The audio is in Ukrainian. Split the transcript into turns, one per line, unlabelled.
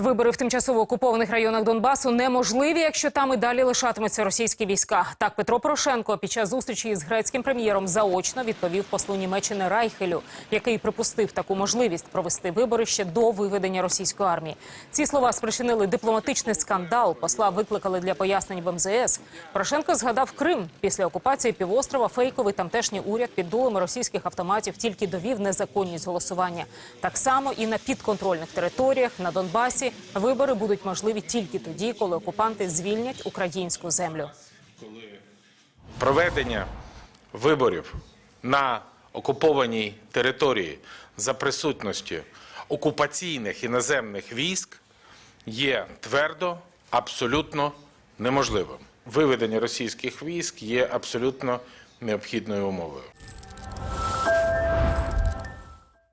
Вибори в тимчасово окупованих районах Донбасу неможливі, якщо там і далі лишатимуться російські війська. Так Петро Порошенко під час зустрічі з грецьким прем'єром заочно відповів послу Німеччини Райхелю, який припустив таку можливість провести вибори ще до виведення російської армії. Ці слова спричинили дипломатичний скандал. Посла викликали для пояснень в МЗС. Порошенко згадав Крим після окупації півострова. Фейковий тамтешній уряд під дулами російських автоматів тільки довів незаконність голосування. Так само і на підконтрольних територіях на Донбасі вибори будуть можливі тільки тоді, коли окупанти звільнять українську землю.
проведення виборів на окупованій території за присутності окупаційних іноземних військ є твердо абсолютно неможливим. Виведення російських військ є абсолютно необхідною умовою.